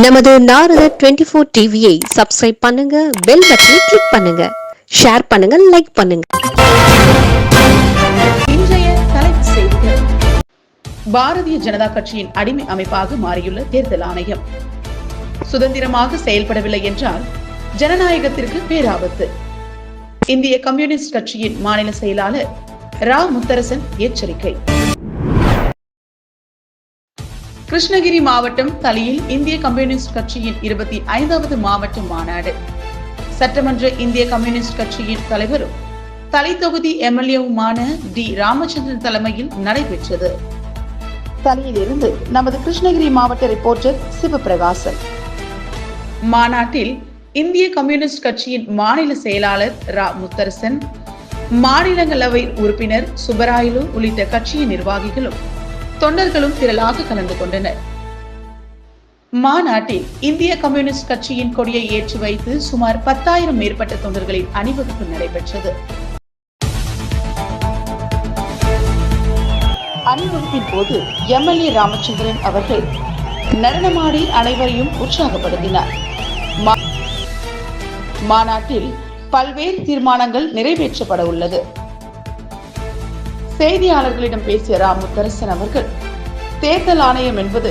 நமது Narada twenty four டிவியை subscribe பண்ணுங்க பெல் பட்டனை கிளிக் பண்ணுங்க ஷேர் பண்ணுங்க லைக் பண்ணுங்க. பாரதிய ஜனதா கட்சியின் அடிமை அமைப்பாக மாறியுள்ள தேர்தல் ஆணையம். சுதந்திரமாக செயல்படவில்லை என்றால் ஜனநாயகத்திற்கு பேராபத்து. இந்திய கம்யூனிஸ்ட் கட்சியின் மாநில செயலாளர் ரா முத்தரசன் எச்சரிக்கை. கிருஷ்ணகிரி மாவட்டம் தலியில் இந்திய கம்யூனிஸ்ட் கட்சியின் இருபத்தி ஐந்தாவது மாவட்ட மாநாடு. சட்டமன்ற இந்திய கம்யூனிஸ்ட் கட்சியின் தலைவரும் தலை தொகுதி எம்எல்ஏவுமான டி. ராமச்சந்திரன் தலைமையில் நடைபெற்றது. தலையிலிருந்து நமது கிருஷ்ணகிரி மாவட்ட ரிப்போர்ட்டர் சிவபிரகாசன். மாநாட்டில் இந்திய கம்யூனிஸ்ட் கட்சியின் மாநில செயலாளர் ரா. முத்தரசன் மாநிலங்களவை உறுப்பினர் சுப்பராயலு உள்ளிட்ட கட்சியின் நிர்வாகிகளும் தொண்டர்களும் திரளாக கலந்து கொண்டனர். மாநாட்டில் இந்திய கம்யூனிஸ்ட் கட்சியின் கொடியை ஏற்றி வைத்து சுமார் பத்தாயிரம் மேற்பட்ட தொண்டர்களின் அணிவகுப்பு நடைபெற்றது. அணிவகுப்பின் போது எம்எல்ஏ ராமச்சந்திரன் அவர்கள் நடனமாடி அனைவரையும் உற்சாகப்படுத்தினார். மா- மாநாட்டில் பல்வேறு தீர்மானங்கள் நிறைவேற்றப்பட உள்ளது. செய்தியாளர்களிடம் பேசிய ராமுத்தரசன் அவர்கள் தேர்தல் ஆணையம் என்பது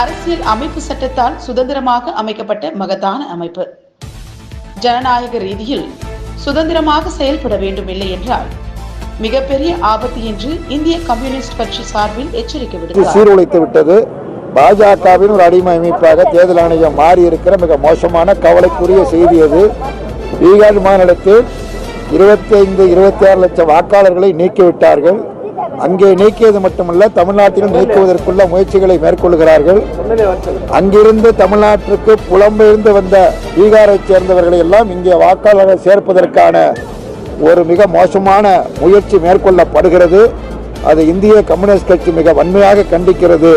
அரசியல் அமைப்பு சட்டத்தால் சுதந்திரமாக அமைக்கப்பட்ட மகத்தான அமைப்பு. ஜனநாயக ரீதியில் சுதந்திரமாக செயல்பட வேண்டும் இல்லை என்றால் மிகப்பெரிய ஆபத்து என்று இந்திய கம்யூனிஸ்ட் கட்சி சார்பில் எச்சரிக்கை விடுத்தார். சீர்குலைத்து விட்டது. பாஜகவின் ஒரு அடிமை அமைப்பாக தேர்தல் ஆணையம் மாறி இருக்கிற மிக மோசமான கவலைக்குரிய செய்தி அது. பீகார் மாநிலத்தில் இருபத்தி ஐந்து இருபத்தி ஆறு லட்சம் வாக்காளர்களை நீக்கிவிட்டார்கள். அங்கே நீக்கியது மட்டுமல்ல தமிழ்நாட்டிலும் நீக்குவதற்குள்ள முயற்சிகளை மேற்கொள்கிறார்கள். அங்கிருந்து தமிழ்நாட்டிற்கு புலம்பெயர்ந்து வந்த பீகாரைச் சேர்ந்தவர்களை எல்லாம் இங்கே வாக்காளர்கள் சேர்ப்பதற்கான ஒரு மிக மோசமான முயற்சி மேற்கொள்ளப்படுகிறது. அது இந்திய கம்யூனிஸ்ட் கட்சி மிக வன்மையாக கண்டிக்கிறது.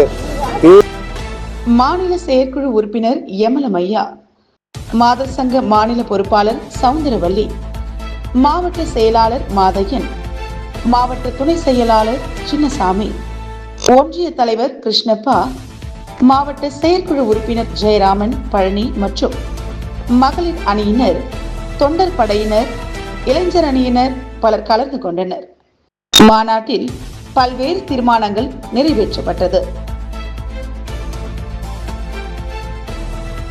மாநில செயற்குழு உறுப்பினர் யமலமையா மாதர் சங்க மாநில பொறுப்பாளர் சவுந்தரவல்லி மாவட்ட செயலாளர் மாதையன் மாவட்ட துணை செயலாளர் சின்னசாமி ஒன்றிய தலைவர் கிருஷ்ணப்பா மாவட்ட செயற்குழு உறுப்பினர் ஜெயராமன் பழனி மற்றும் மகளிர் அணியினர் தொண்டர் படையினர் இளைஞர் அணியினர் பலர் கலந்து கொண்டனர். மாநாட்டில் பல்வேறு தீர்மானங்கள் நிறைவேற்றப்பட்டது.